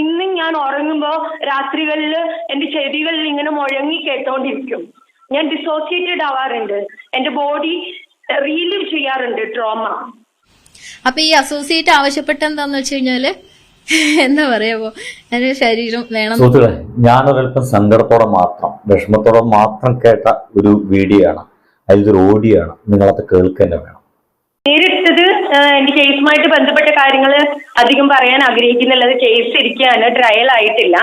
ഇന്നും ഞാൻ ഉറങ്ങുമ്പോ രാത്രികളിൽ എന്റെ ചെവികളിൽ ഇങ്ങനെ മുഴങ്ങി കേട്ടോണ്ടിരിക്കും. ഞാൻ ഡിസോസിയേറ്റഡ് ആവാറുണ്ട്. എന്റെ ബോഡി റീലിവ് ചെയ്യാറുണ്ട് ട്രോമ അപ്പൊ ഈ അസോസിയേറ്റ് ആവശ്യപ്പെട്ടെന്താന്ന് വെച്ച് കഴിഞ്ഞാൽ എന്താ പറയാവോ എന്റെ ശരീരം വേണം ഞാനൊരല്പം സങ്കടത്തോടെ മാത്രം വിഷമത്തോടെ മാത്രം കേട്ട ഒരു വീഡിയോ ആണ്. അതിലൊരു ഓഡിയോ ആണ്. നിങ്ങളത് കേൾക്കുക തന്നെ വേണം. നേരിട്ടത് എന്റെ കേസുമായിട്ട് ബന്ധപ്പെട്ട കാര്യങ്ങൾ അധികം പറയാൻ ആഗ്രഹിക്കുന്നുള്ളത് കേസ് ഇരിക്കുകയാണ് ട്രയൽ ആയിട്ടില്ല.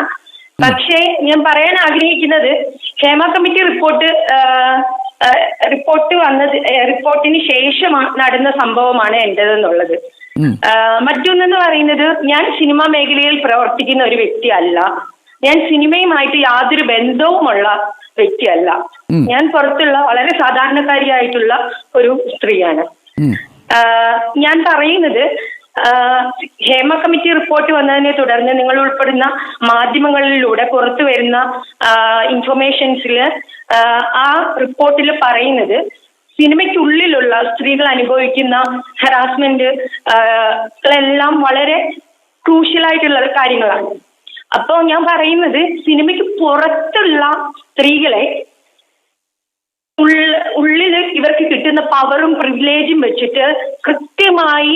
പക്ഷേ ഞാൻ പറയാൻ ആഗ്രഹിക്കുന്നത് ക്ഷേമ കമ്മിറ്റി റിപ്പോർട്ട് റിപ്പോർട്ട് വന്നത് റിപ്പോർട്ടിന് ശേഷം നടന്ന സംഭവമാണ് എന്റേതെന്നുള്ളത്. മറ്റൊന്നെന്ന് പറയുന്നത് ഞാൻ സിനിമാ മേഖലയിൽ പ്രവർത്തിക്കുന്ന ഒരു വ്യക്തിയല്ല. ഞാൻ സിനിമയുമായിട്ട് യാതൊരു ബന്ധവുമുള്ള വ്യക്തിയല്ല. ഞാൻ പുറത്തുള്ള വളരെ സാധാരണക്കാരിയായിട്ടുള്ള ഒരു സ്ത്രീയാണ്. ഞാൻ പറയുന്നത് ഹേമ കമ്മിറ്റി റിപ്പോർട്ട് വന്നതിനെ തുടർന്ന് നിങ്ങൾ ഉൾപ്പെടുന്ന മാധ്യമങ്ങളിലൂടെ പുറത്തു വരുന്ന ഇൻഫർമേഷൻസിൽ ആ റിപ്പോർട്ടിൽ പറയുന്നത് സിനിമയ്ക്കുള്ളിലുള്ള സ്ത്രീകൾ അനുഭവിക്കുന്ന ഹറാസ്മെന്റ് എല്ലാം വളരെ ക്രൂഷ്യലായിട്ടുള്ള കാര്യങ്ങളാണ്. അപ്പോൾ ഞാൻ പറയുന്നത് സിനിമയ്ക്ക് പുറത്തുള്ള സ്ത്രീകളെ ഉള്ള- ഉള്ളിൽ ഇവർക്ക് കിട്ടുന്ന പവറും പ്രിവിലേജും വെച്ചിട്ട് കൃത്യമായി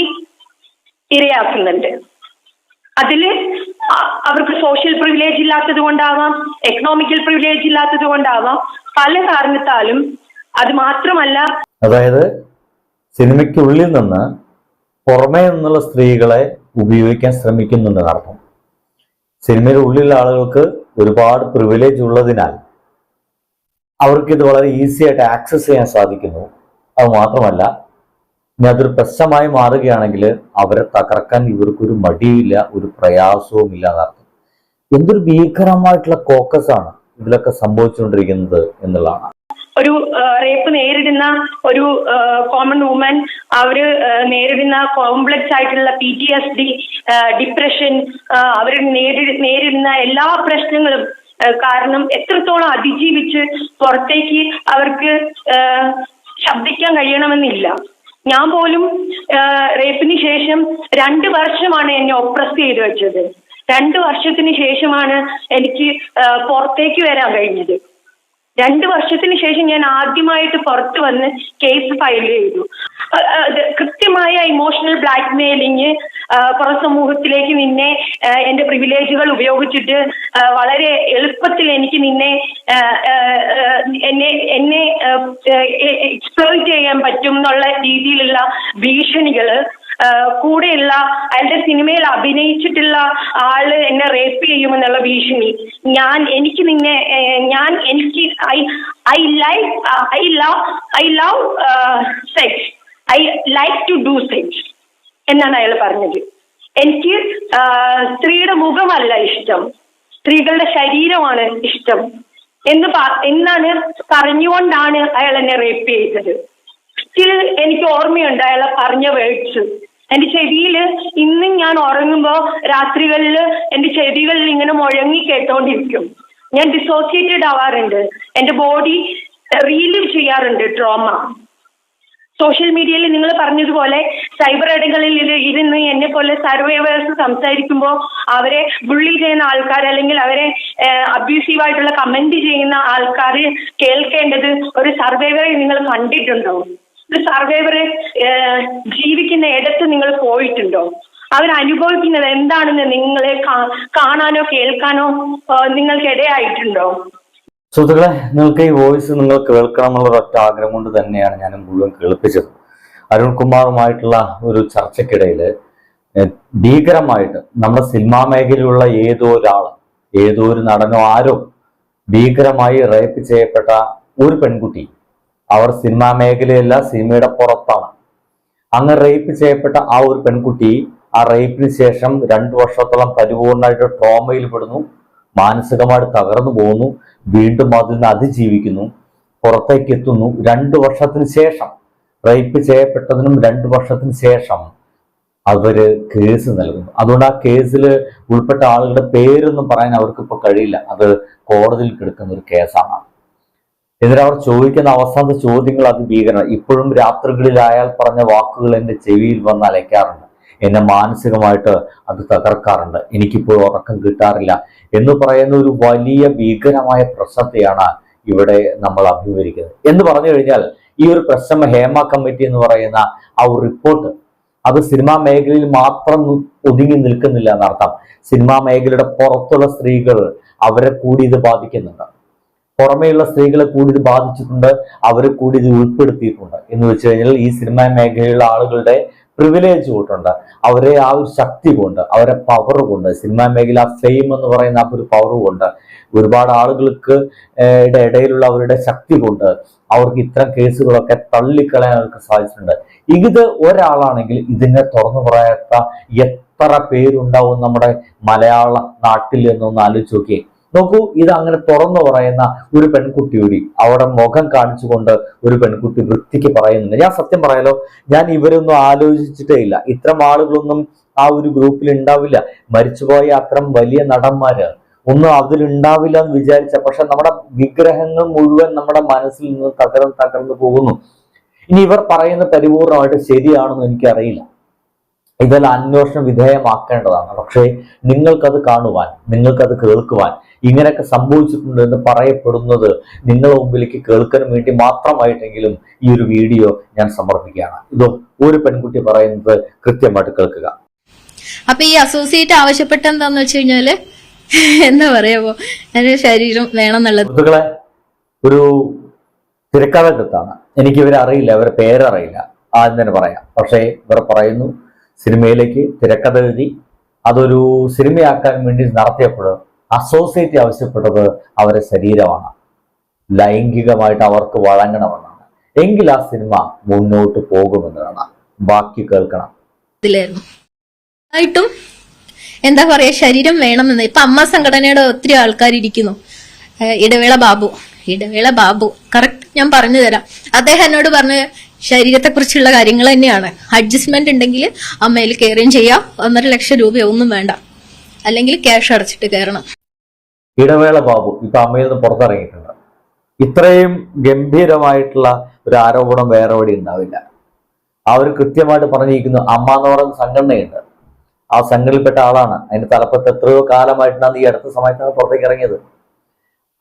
ഇരയാക്കുന്നുണ്ട്. അതിൽ അവർക്ക് സോഷ്യൽ പ്രിവിലേജ് ഇല്ലാത്തത് കൊണ്ടാവാം എക്കണോമിക്കൽ പ്രിവിലേജ് ഇല്ലാത്തത് കൊണ്ടാവാം പല കാരണത്താലും അത് മാത്രമല്ല അതായത് സിനിമയ്ക്കുള്ളിൽ നിന്ന് പുറമേ നിന്നുള്ള സ്ത്രീകളെ ഉപയോഗിക്കാൻ ശ്രമിക്കുന്നുണ്ടെന്ന് അർത്ഥം സിനിമയുടെ ഉള്ളിലുള്ള ആളുകൾക്ക് ഒരുപാട് പ്രിവിലേജ് ഉള്ളതിനാൽ അവർക്ക് ഇത് വളരെ ഈസി ആയിട്ട് ആക്സസ് ചെയ്യാൻ സാധിക്കുന്നു. അത് മാത്രമല്ല ഇനി അതൊരു പ്രശ്നമായി മാറുകയാണെങ്കിൽ അവരെ തകർക്കാൻ ഇവർക്കൊരു മടിയില്ല ഒരു പ്രയാസവും ഇല്ല എന്നർത്ഥം എന്തൊരു ഭീകരമായിട്ടുള്ള ആണ് ഇതിലൊക്കെ സംഭവിച്ചുകൊണ്ടിരിക്കുന്നത് എന്നുള്ളതാണ്. ഒരു റേപ്പ് നേരിടുന്ന ഒരു കോമൺ വുമൻ അവർ നേരിടുന്ന കോംപ്ലക്സ് ആയിട്ടുള്ള P T S D depression അവർ നേരിടുന്ന എല്ലാ പ്രശ്നങ്ങളും കാരണം എത്രത്തോളം അതിജീവിച്ച് പുറത്തേക്ക് അവർക്ക് ശബ്ദിക്കാൻ കഴിയണമെന്നില്ല. ഞാൻ പോലും റേപ്പിന് ശേഷം രണ്ട് വർഷമാണ് എന്നെ ഒപ്രസ് ചെയ്ത് വെച്ചത്. രണ്ട് വർഷത്തിന് ശേഷമാണ് എനിക്ക് പുറത്തേക്ക് വരാൻ കഴിഞ്ഞത്. രണ്ട് വർഷത്തിന് ശേഷം ഞാൻ ആദ്യമായിട്ട് പുറത്ത് വന്ന് കേസ് ഫയൽ ചെയ്തു. കൃത്യമായ ഇമോഷണൽ ബ്ലാക്ക് മെയിലിങ് പുറ സമൂഹത്തിലേക്ക് നിന്നെ എന്റെ പ്രിവിലേജുകൾ ഉപയോഗിച്ചിട്ട് വളരെ എളുപ്പത്തിൽ എനിക്ക് നിന്നെ എന്നെ എന്നെ എക്സ്പ്ലോയിറ്റ് ചെയ്യാൻ പറ്റും എന്നുള്ള രീതിയിലുള്ള ഭീഷണികൾ കൂടെയുള്ള അയാളുടെ സിനിമയിൽ അഭിനയിച്ചിട്ടുള്ള ആൾ എന്നെ റേപ്പ് ചെയ്യുമെന്നുള്ള ഭീഷണി. ഞാൻ എനിക്ക് നിന്നെ ഞാൻ എനിക്ക് I I like I love I love sex I like to do sex എന്നാണ് അയാൾ പറഞ്ഞത്. എനിക്ക് സ്ത്രീയുടെ മുഖമല്ല ഇഷ്ടം. സ്ത്രീകളുടെ ശരീരമാണ് ഇഷ്ടം. എന്ന് എന്നാണ് പറഞ്ഞുകൊണ്ടാണ് അയാൾ എന്നെ റേപ്പ് ചെയ്തത്. സ്റ്റിൽ എനിക്ക് ഓർമ്മയുണ്ട് അയാളെ പറഞ്ഞ വേർഡ്സ് എന്റെ ചെവിയിൽ ഇന്നും ഞാൻ ഉറങ്ങുമ്പോ രാത്രികളിൽ എന്റെ ചെവികളിൽ ഇങ്ങനെ മുഴങ്ങി കേട്ടോണ്ടിരിക്കും. ഞാൻ ഡിസോസിയേറ്റഡ് ആവാറുണ്ട്. എന്റെ ബോഡി റീലിവ് ചെയ്യാറുണ്ട് ട്രോമ സോഷ്യൽ മീഡിയയിൽ നിങ്ങൾ പറഞ്ഞതുപോലെ സൈബർ ഇടങ്ങളിൽ ഇരുന്ന് എന്നെ പോലെ സർവൈവേഴ്സ് സംസാരിക്കുമ്പോൾ അവരെ ബുള്ളി ചെയ്യുന്ന ആൾക്കാർ അല്ലെങ്കിൽ അവരെ അബ്യൂസീവ് ആയിട്ടുള്ള കമന്റ് ചെയ്യുന്ന ആൾക്കാർ കേൾക്കേണ്ടത് ഒരു സർവൈവറെ നിങ്ങൾ കണ്ടിട്ടുണ്ടോ ഒരു സർവൈവർ ജീവിക്കുന്ന ഇടത്ത് നിങ്ങൾ പോയിട്ടുണ്ടോ? അവർ അനുഭവിക്കുന്നത് എന്താണെന്ന് നിങ്ങളെ കാണാനോ കേൾക്കാനോ നിങ്ങൾക്ക് ഇടയായിട്ടുണ്ടോ സുഹൃത്തുക്കളെ നിങ്ങൾക്ക് ഈ വോയിസ് നിങ്ങൾ കേൾക്കണമെന്നുള്ള ഒറ്റ ആഗ്രഹം കൊണ്ട് തന്നെയാണ് ഞാൻ മുഴുവൻ കേൾപ്പിച്ചത്. അരുൺകുമാറുമായിട്ടുള്ള ഒരു ചർച്ചക്കിടയിൽ ഭീകരമായിട്ട് നമ്മുടെ സിനിമാ മേഖലയിലുള്ള ഏതോ ഒരാൾ ഏതോ ഒരു നടനോ ആരോ ഭീകരമായി റേപ്പ് ചെയ്യപ്പെട്ട ഒരു പെൺകുട്ടി അവർ സിനിമാ മേഖലയല്ല സിനിമയുടെ പുറത്താണ്. അങ്ങ് റേപ്പ് ചെയ്യപ്പെട്ട ആ ഒരു പെൺകുട്ടി ആ റേപ്പിന് ശേഷം രണ്ടു വർഷത്തോളം പരിപൂർണമായിട്ട് ട്രോമയിൽ പെടുന്നു. മാനസികമായിട്ട് തകർന്നു പോകുന്നു. വീണ്ടും അതിൽ നിന്ന് അതിജീവിക്കുന്നു. പുറത്തേക്ക് എത്തുന്നു. രണ്ടു വർഷത്തിന് ശേഷം റേപ്പ് ചെയ്യപ്പെട്ടതിനും രണ്ടു വർഷത്തിന് ശേഷം അവർ കേസ് നൽകുന്നു. അതുകൊണ്ട് ആ കേസിൽ ഉൾപ്പെട്ട ആളുകളുടെ പേരൊന്നും പറയാൻ അവർക്ക് ഇപ്പോൾ കഴിയില്ല. അത് കോടതിയിൽ കിടക്കുന്ന ഒരു കേസാണ് എന്നിട്ട് അവർ ചോദിക്കുന്ന അവസാനത്തെ ചോദ്യങ്ങൾ അതിഭീകരണം ഇപ്പോഴും രാത്രികളിൽ അയാൾ പറഞ്ഞ വാക്കുകൾ എന്റെ ചെവിയിൽ വന്ന് അലയ്ക്കാറുണ്ട്. എന്നെ മാനസികമായിട്ട് അത് തകർക്കാറുണ്ട്. എനിക്കിപ്പോൾ ഉറക്കം കിട്ടാറില്ല എന്ന് പറയുന്ന ഒരു വലിയ ഭീകരമായ പ്രശ്നത്തെയാണ് ഇവിടെ നമ്മൾ അഭിമുഖീകരിക്കുന്നത്. എന്ന് പറഞ്ഞു കഴിഞ്ഞാൽ ഈ ഒരു പ്രശ്നം ഹേമ കമ്മിറ്റി എന്ന് പറയുന്ന ആ ഒരു റിപ്പോർട്ട് അത് സിനിമാ മേഖലയിൽ മാത്രം ഒതുങ്ങി നിൽക്കുന്നില്ല എന്നർത്ഥം. സിനിമാ മേഖലയുടെ പുറത്തുള്ള സ്ത്രീകൾ അവരെ കൂടി ഇത് ബാധിക്കുന്നുണ്ട്. പുറമേയുള്ള സ്ത്രീകളെ കൂടി ഇത് ബാധിച്ചിട്ടുണ്ട് അവരെ കൂടി ഇത് ഉൾപ്പെടുത്തിയിട്ടുണ്ട്. എന്ന് വെച്ച് കഴിഞ്ഞാൽ ഈ സിനിമാ മേഖലയിലുള്ള ആളുകളുടെ പ്രിവിലേജ് കൊണ്ടുണ്ട്. അവരെ ആ ഒരു ശക്തി കൊണ്ട് അവരെ പവർ കൊണ്ട് സിനിമാ മേഖല ഫെയിം എന്ന് പറയുന്ന ആ ഒരു പവർ കൊണ്ട് ഒരുപാട് ആളുകൾക്ക് ഇടയിലുള്ള അവരുടെ ശക്തി കൊണ്ട് അവർക്ക് ഇത്തരം കേസുകളൊക്കെ തള്ളിക്കളയാൻ അവർക്ക് സാധിച്ചിട്ടുണ്ട്. ഇത് ഒരാളാണെങ്കിൽ ഇതിനെ തുറന്നു പറയാത്ത എത്ര പേരുണ്ടാവും നമ്മുടെ മലയാള നാട്ടിൽ എന്നൊന്ന് ആലോചിച്ച് നോക്കിയേ. നോക്കൂ ഇത് അങ്ങനെ തുറന്നു പറയുന്ന ഒരു പെൺകുട്ടി കൂടി അവിടെ മുഖം കാണിച്ചുകൊണ്ട് ഒരു പെൺകുട്ടി വൃത്തിക്ക് പറയുന്നുണ്ട്. ഞാൻ സത്യം പറയാലോ ഞാൻ ഇവരൊന്നും ആലോചിച്ചിട്ടേ ഇല്ല. ഇത്തരം ആളുകളൊന്നും ആ ഒരു ഗ്രൂപ്പിൽ ഉണ്ടാവില്ല. മരിച്ചുപോയ അത്തരം വലിയ നടന്മാര് ഒന്നും അതിലുണ്ടാവില്ല എന്ന് വിചാരിച്ച പക്ഷെ നമ്മുടെ വിഗ്രഹങ്ങൾ മുഴുവൻ നമ്മുടെ മനസ്സിൽ നിന്ന് തകർന്ന് തകർന്നു പോകുന്നു. ഇനി ഇവർ പറയുന്ന പരിപൂർണമായിട്ട് ശരിയാണെന്ന് എനിക്കറിയില്ല. ഇതെല്ലാം അന്വേഷണം വിധേയമാക്കേണ്ടതാണ്. പക്ഷേ നിങ്ങൾക്കത് കാണുവാൻ നിങ്ങൾക്കത് കേൾക്കുവാൻ ഇങ്ങനെയൊക്കെ സംഭവിച്ചിട്ടുണ്ട് എന്ന് പറയപ്പെടുന്നത് നിങ്ങളുടെ മുമ്പിലേക്ക് കേൾക്കാൻ വേണ്ടി മാത്രമായിട്ടെങ്കിലും ഈ ഒരു വീഡിയോ ഞാൻ സമർപ്പിക്കുകയാണ്. ഇതോ ഒരു പെൺകുട്ടി പറയുന്നത് കൃത്യമായിട്ട് കേൾക്കുക. അപ്പൊ ഈ അസോസിയേറ്റ് ആവശ്യപ്പെട്ട എന്താന്ന് വെച്ച് കഴിഞ്ഞാൽ എന്താ പറയാവോ എന്റെ ശരീരം വേണമെന്നുള്ളത്. സുഹൃത്തുക്കളെ ഒരു തിരക്കഥകൃത്താണ് എനിക്ക് ഇവരെ അറിയില്ല അവരെ പേരറിയില്ല. ആദ്യം തന്നെ പറയാം. പക്ഷേ ഇവർ പറയുന്നു സിനിമയിലേക്ക് തിരക്കഥ എഴുതി അതൊരു സിനിമയാക്കാൻ വേണ്ടി നടത്തിയപ്പോൾ അസോസിയേറ്റ് ആവശ്യപ്പെട്ടത് അവരെ ശരീരമാണ്. ലൈംഗികമായിട്ട് അവർക്ക് വഴങ്ങണമെന്നാണ്. എങ്കിൽ ആ സിനിമ മുന്നോട്ട് പോകുമെന്നതാണ്. ബാക്കി കേൾക്കണം. ആയിട്ടും എന്താ പറയാ ശരീരം വേണമെന്ന്. ഇപ്പൊ അമ്മ സംഘടനയുടെ ഒത്തിരി ആൾക്കാർ ഇരിക്കുന്നു. ഇടവേള ബാബു. ഇടവേള ബാബു. കറക്റ്റ് ഞാൻ പറഞ്ഞു തരാം. അദ്ദേഹം എന്നോട് പറഞ്ഞ ശരീരത്തെ കുറിച്ചുള്ള കാര്യങ്ങൾ തന്നെയാണ്. അഡ്ജസ്റ്റ്മെന്റ് ഉണ്ടെങ്കിൽ അമ്മയിൽ കയറുകയും ചെയ്യാം. ഒന്നര ലക്ഷം രൂപയൊന്നും വേണ്ട. അല്ലെങ്കിൽ ക്യാഷ് അടച്ചിട്ട് കയറണം. ഇടവേള ബാബു ഇപ്പൊ അമ്മയിൽ നിന്ന് പുറത്തിറങ്ങിയിട്ടുണ്ട്. ഇത്രയും ഗംഭീരമായിട്ടുള്ള ഒരു ആരോപണം വേറെ എവിടെ ഉണ്ടാവില്ല. അവർ കൃത്യമായിട്ട് പറഞ്ഞിരിക്കുന്നു അമ്മ എന്ന് പറയുന്ന സംഘടനയുണ്ട്. ആ സംഘടനയിൽപ്പെട്ട ആളാണ്. അതിന്റെ തലപ്പത്ത് എത്രയോ കാലമായിട്ടാണ് ഈ അടുത്ത സമയത്താണ് പുറത്തേക്ക് ഇറങ്ങിയത്.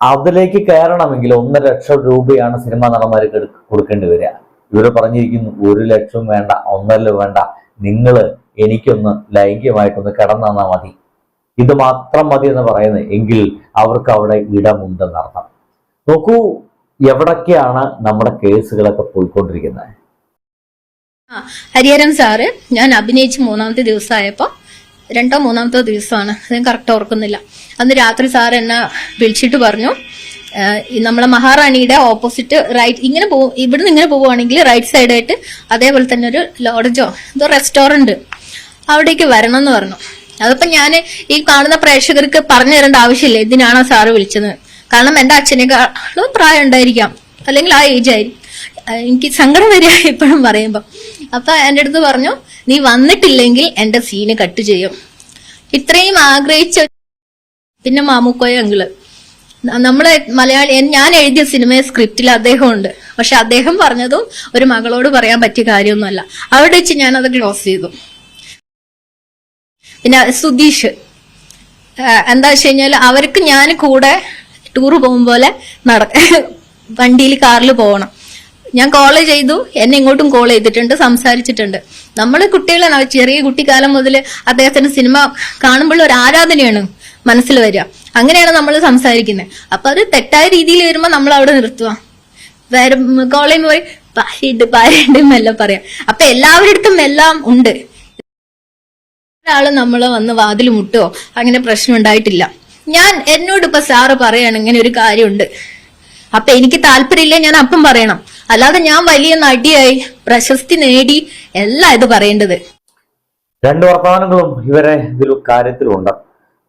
അതിലേക്ക് കയറണമെങ്കിൽ ഒന്നര ലക്ഷം രൂപയാണ് സിനിമാ നടന്മാർക്ക് കൊടുക്കേണ്ടി വരിക. ഇവർ പറഞ്ഞിരിക്കുന്നു ഒരു ലക്ഷം വേണ്ട ഒന്നര വേണ്ട. നിങ്ങൾ എനിക്കൊന്ന് ലൈംഗികമായിട്ടൊന്ന് കിടന്നാ മതി. ഇത് മാത്രം മതി എന്ന് പറയുന്നത് എങ്കിൽ അവർക്ക് അവിടെ ഇടമുണ്ടെന്നർത്ഥം നോക്കൂ എവിടൊക്കെയാണ് നമ്മുടെ കേസുകളൊക്കെ പോയിക്കൊണ്ടിരിക്കുന്നത്? ഹരിഹരം സാറ് ഞാൻ അഭിനയിച്ച് മൂന്നാമത്തെ ദിവസമായപ്പോ രണ്ടോ മൂന്നാമത്തോ ദിവസമാണ്. ഞാൻ കറക്റ്റ് ഓർക്കുന്നില്ല. അന്ന് രാത്രി സാർ എന്നെ വിളിച്ചിട്ട് പറഞ്ഞു നമ്മളെ മഹാറാണിയുടെ ഓപ്പോസിറ്റ് റൈറ്റ് ഇങ്ങനെ പോകും ഇവിടുന്ന് ഇങ്ങനെ പോവുകയാണെങ്കിൽ റൈറ്റ് സൈഡായിട്ട് അതേപോലെ തന്നെ ഒരു ലോഡ്ജോ എന്തോ റെസ്റ്റോറന്റ് അവിടേക്ക് വരണം എന്ന് പറഞ്ഞു. അതിപ്പോ ഞാൻ ഈ കാണുന്ന പ്രേക്ഷകർക്ക് പറഞ്ഞു തരേണ്ട ആവശ്യമില്ല. എന്തിനാണോ സാറ് വിളിച്ചത്? കാരണം എന്റെ അച്ഛനേക്കാളും പ്രായം ഉണ്ടായിരിക്കാം. അല്ലെങ്കിൽ ആ ഏജ് ആയിരിക്കും. എനിക്ക് സങ്കടം വരിക ഇപ്പോഴും പറയുമ്പോൾ അപ്പൊ എന്റെ അടുത്ത് പറഞ്ഞു നീ വന്നിട്ടില്ലെങ്കിൽ എന്റെ സീന് കട്ട് ചെയ്യും. ഇത്രയും ആഗ്രഹിച്ച പിന്നെ മാമുക്കോയ അങ്കിൾ. നമ്മളെ മലയാളി ഞാൻ എഴുതിയ സിനിമ സ്ക്രിപ്റ്റിൽ അദ്ദേഹം ഉണ്ട് പക്ഷെ അദ്ദേഹം പറഞ്ഞതും ഒരു മകളോട് പറയാൻ പറ്റിയ കാര്യമൊന്നുമല്ല. അവിടെ വെച്ച് ഞാൻ അത് ക്ലോസ് ചെയ്തു. പിന്നെ സുധീഷ്. എന്താ വെച്ച് കഴിഞ്ഞാൽ അവർക്ക് ഞാൻ കൂടെ ടൂർ പോകും പോലെ നട വണ്ടിയിൽ കാറിൽ പോകണം ഞാൻ കോൾ ചെയ്തു എന്നെ ഇങ്ങോട്ടും കോൾ ചെയ്തിട്ടുണ്ട് സംസാരിച്ചിട്ടുണ്ട്. നമ്മൾ കുട്ടികളാണ് ചെറിയ കുട്ടിക്കാലം മുതൽ അദ്ദേഹത്തിന്റെ സിനിമ കാണുമ്പോൾ ഒരു ആരാധനയാണ് മനസ്സിൽ വരിക. അങ്ങനെയാണ് നമ്മൾ സംസാരിക്കുന്നത് അപ്പൊ അത് തെറ്റായ രീതിയിൽ വരുമ്പോൾ നമ്മൾ അവിടെ നിർത്തുക വേറെ ചെയ്യുമ്പോൾ പോയി ഭാര്യയുണ്ട് ഭാര്യയുണ്ട് എന്നെല്ലാം പറയാം. അപ്പൊ എല്ലാവരുടെ അടുത്തും എല്ലാം ഉണ്ട്. ഒരാൾ നമ്മൾ വന്ന് വാതിൽ മുട്ടോ? അങ്ങനെ പ്രശ്നം ഉണ്ടായിട്ടില്ല ഞാൻ എന്നോട് ഇപ്പൊ സാറ് പറയാണ് ഇങ്ങനെ ഒരു കാര്യമുണ്ട്. അപ്പൊ എനിക്ക് താല്പര്യമില്ല ഞാൻ അപ്പം പറയണം. അല്ലാതെ ഞാൻ വലിയ നടിയായി പ്രശസ്തി നേടി എല്ലാം ഇത് പറയേണ്ടത്. രണ്ട് വർത്തമാനങ്ങളും ഇവരെ ഇതിൽ കാര്യത്തിലുണ്ട്.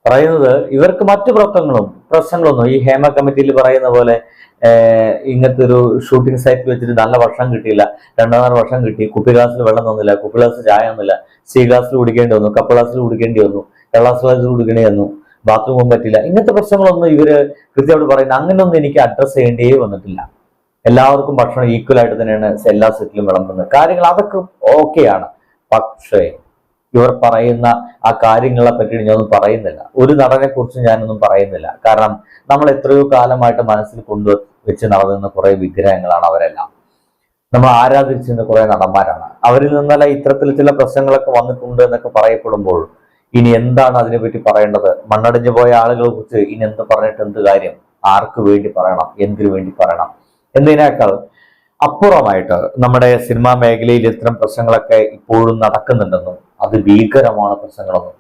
പറയുന്നത് ഇവർക്ക് മറ്റു പ്രവർത്തനങ്ങളും പ്രശ്നങ്ങളൊന്നും. ഈ ഹേമ കമ്മിറ്റിയിൽ പറയുന്ന പോലെ ഇങ്ങനത്തെ ഒരു ഷൂട്ടിംഗ് സൈറ്റ് വെച്ചിട്ട് നല്ല ഭക്ഷണം കിട്ടിയില്ല. രണ്ടാമത് വർഷം കിട്ടി. കുപ്പി ഗ്ലാസ്സിൽ വെള്ളം തന്നില്ല. കുപ്പി ഗ്ലാസ് ചായ തന്നില്ല. സീ ഗ്ലാസ്സിൽ കുടിക്കേണ്ടി വന്നു. കപ്പ് ഗ്ലാസ്സിൽ കുടിക്കേണ്ടി വന്നു. വെള്ളാസ് ഗ്ലാസ്സിൽ കുടിക്കേണ്ടി വന്നു. ബാത്റൂമും പറ്റില്ല. ഇങ്ങനത്തെ പ്രശ്നങ്ങളൊന്നും ഇവർ കൃത്യമായിട്ട് പറയുന്നത് അങ്ങനെയൊന്നും എനിക്ക് അഡ്രസ്സ് ചെയ്യേണ്ടേ വന്നിട്ടില്ല. എല്ലാവർക്കും ഭക്ഷണം ഈക്വൽ ആയിട്ട് തന്നെയാണ് എല്ലാ സെറ്റിലും വിളമ്പുന്നത്. കാര്യങ്ങൾ അതൊക്കെ ഓക്കെയാണ് പക്ഷേ ഇവർ പറയുന്ന ആ കാര്യങ്ങളെ പറ്റി ഞാനൊന്നും പറയുന്നില്ല. ഒരു നടനെ കുറിച്ച് ഞാനൊന്നും പറയുന്നില്ല. കാരണം നമ്മൾ എത്രയോ കാലമായിട്ട് മനസ്സിൽ കൊണ്ടു വെച്ച് നടന്നിരുന്ന കുറെ വിഗ്രഹങ്ങളാണ് അവരെല്ലാം. നമ്മൾ ആരാധിച്ചിരുന്ന കുറെ നടന്മാരാണ്. അവരിൽ നിന്നല്ല ഇത്തരത്തിൽ ചില പ്രശ്നങ്ങളൊക്കെ വന്നിട്ടുണ്ട് എന്നൊക്കെ പറയപ്പെടുമ്പോൾ ഇനി എന്താണ് അതിനെപ്പറ്റി പറയേണ്ടത്? മണ്ണടിഞ്ഞു പോയ ആളുകളെ കുറിച്ച് ഇനി എന്ത് പറഞ്ഞിട്ട് എന്ത് കാര്യം? ആർക്ക് വേണ്ടി പറയണം? എന്തിനു വേണ്ടി പറയണം? എന്നതിനേക്കാൾ അപ്പുറമായിട്ട് നമ്മുടെ സിനിമാ മേഖലയിൽ ഇത്തരം പ്രശ്നങ്ങളൊക്കെ ഇപ്പോഴും നടക്കുന്നുണ്ടെന്നും അത് ഭീകരമാണ് പ്രശ്നങ്ങളൊന്നും.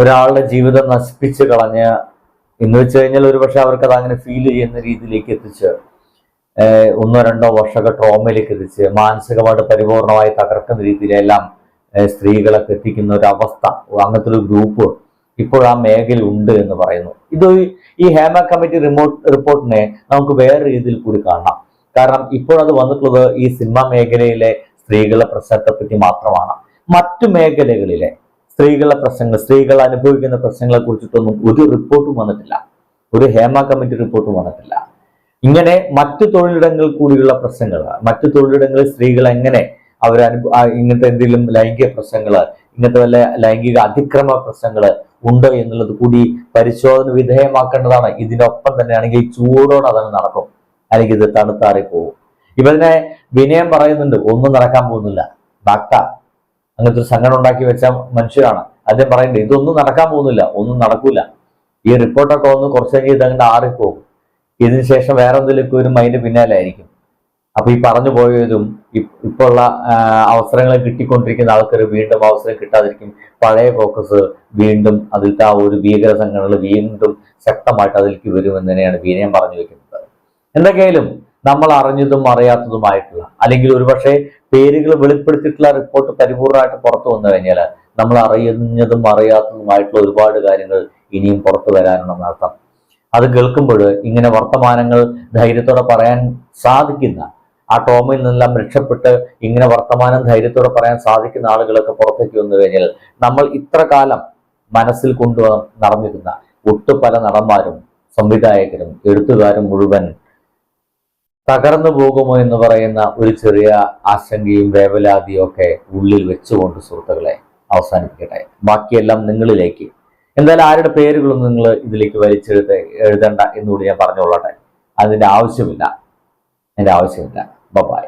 ഒരാളുടെ ജീവിതം നശിപ്പിച്ച് കളഞ്ഞ് എന്ന് വെച്ച് കഴിഞ്ഞാൽ ഒരുപക്ഷെ അവർക്ക് അത് അങ്ങനെ ഫീൽ ചെയ്യുന്ന രീതിയിലേക്ക് എത്തിച്ച് ഒന്നോ രണ്ടോ വർഷമൊക്കെ ട്രോമയിലേക്ക് എത്തിച്ച് മാനസികമായിട്ട് പരിപൂർണമായി തകർക്കുന്ന രീതിയിലെല്ലാം സ്ത്രീകളൊക്കെ എത്തിക്കുന്ന ഒരു അവസ്ഥ അങ്ങനത്തെ ഒരു ഗ്രൂപ്പ് ഇപ്പോൾ ആ മേഖല ഉണ്ട് എന്ന് പറയുന്നു. ഇത് ഈ ഹേമ കമ്മിറ്റി റിമോട്ട് റിപ്പോർട്ടിനെ നമുക്ക് വേറെ രീതിയിൽ കൂടി കാണാം. കാരണം ഇപ്പോഴത് വന്നിട്ടുള്ളത് ഈ സിനിമ മേഖലയിലെ സ്ത്രീകളുടെ പ്രശ്നത്തെ പറ്റി മാത്രമാണ്. മറ്റു മേഖലകളിലെ സ്ത്രീകളുടെ പ്രശ്നങ്ങൾ സ്ത്രീകൾ അനുഭവിക്കുന്ന പ്രശ്നങ്ങളെ കുറിച്ചിട്ടൊന്നും ഒരു റിപ്പോർട്ടും വന്നിട്ടില്ല. ഒരു ഹേമ കമ്മിറ്റി റിപ്പോർട്ടും വന്നിട്ടില്ല. ഇങ്ങനെ മറ്റു തൊഴിലിടങ്ങളിൽ കൂടിയുള്ള പ്രശ്നങ്ങൾ മറ്റു തൊഴിലിടങ്ങളിൽ സ്ത്രീകൾ എങ്ങനെ അവർ ഇങ്ങനത്തെ എന്തെങ്കിലും ലൈംഗിക പ്രശ്നങ്ങൾ ഇങ്ങനത്തെ വല്ല ലൈംഗിക അതിക്രമ പ്രശ്നങ്ങൾ ഉണ്ട് എന്നുള്ളത് കൂടി പരിശോധന വിധേയമാക്കേണ്ടതാണ്. ഇതിനൊപ്പം തന്നെയാണെങ്കിൽ ചൂടോടെ അതാണ് നടക്കും. അല്ലെങ്കിൽ ഇത് തണുത്താറി പോകും ഇവതിനെ വിനയം പറയുന്നുണ്ട് ഒന്നും നടക്കാൻ പോകുന്നില്ല. ബാക്ട അങ്ങനത്തെ ഒരു സംഘടന ഉണ്ടാക്കി വെച്ച മനുഷ്യരാണ്. അദ്ദേഹം പറയുന്നത് ഇതൊന്നും നടക്കാൻ പോകുന്നില്ല ഒന്നും നടക്കൂല. ഈ റിപ്പോർട്ടൊക്കെ ഒന്ന് കുറച്ച് കഴിഞ്ഞ് ഇതങ്ങോട്ട് ആറിപ്പോകും. ഇതിനുശേഷം വേറെ എന്തെങ്കിലുമൊക്കെ ഒരു മൈൻഡ് പിന്നാലെ ആയിരിക്കും. അപ്പൊ ഈ പറഞ്ഞു പോയതും ഇപ്പോൾ ഉള്ള അവസരങ്ങൾ കിട്ടിക്കൊണ്ടിരിക്കുന്ന ആൾക്കാർ വീണ്ടും അവസരം കിട്ടാതിരിക്കും. പഴയ ഫോക്കസ് വീണ്ടും അതിലത്തെ ആ ഒരു ഭീകര സംഘടനകൾ വീണ്ടും ശക്തമായിട്ട് അതിലേക്ക് വരുമെന്ന് തന്നെയാണ് വിനയം പറഞ്ഞു വെക്കുന്നത്. എന്തൊക്കെയായാലും നമ്മൾ അറിഞ്ഞതും അറിയാത്തതുമായിട്ടുള്ള അല്ലെങ്കിൽ ഒരുപക്ഷെ പേരുകൾ വെളിപ്പെടുത്തിയിട്ടുള്ള റിപ്പോർട്ട് പരിപൂർണമായിട്ട് പുറത്തു വന്നു കഴിഞ്ഞാൽ നമ്മൾ അറിയുന്നതും അറിയാത്തതുമായിട്ടുള്ള ഒരുപാട് കാര്യങ്ങൾ ഇനിയും പുറത്തു വരാനുണ്ടെന്ന് അർത്ഥം. അത് കേൾക്കുമ്പോൾ ഇങ്ങനെ വർത്തമാനങ്ങൾ ധൈര്യത്തോടെ പറയാൻ സാധിക്കുന്ന ആ ടോമിൽ നിന്നെല്ലാം രക്ഷപ്പെട്ട് ഇങ്ങനെ വർത്തമാനം ധൈര്യത്തോടെ പറയാൻ സാധിക്കുന്ന ആളുകളൊക്കെ പുറത്തേക്ക് വന്നു കഴിഞ്ഞാൽ നമ്മൾ ഇത്ര കാലം മനസ്സിൽ കൊണ്ടു നടന്നിരുന്ന ഒട്ടു പല നടന്മാരും സംവിധായകരും എഴുത്തുകാരും മുഴുവൻ തകർന്നു പോകുമോ എന്ന് പറയുന്ന ഒരു ചെറിയ ആശങ്കയും വേവലാതിയും ഒക്കെ ഉള്ളിൽ വെച്ചുകൊണ്ട് സുഹൃത്തുക്കളെ അവസാനിപ്പിക്കട്ടെ. ബാക്കിയെല്ലാം നിങ്ങളിലേക്ക്. എന്തായാലും ആരുടെ പേരുകളൊന്നും നിങ്ങൾ ഇതിലേക്ക് വലിച്ചെഴുത എഴുതണ്ട എന്നുകൂടി ഞാൻ പറഞ്ഞുകൊള്ളട്ടെ. അതിന്റെ ആവശ്യമില്ല. എന്റെ ആവശ്യമില്ല. ബൈ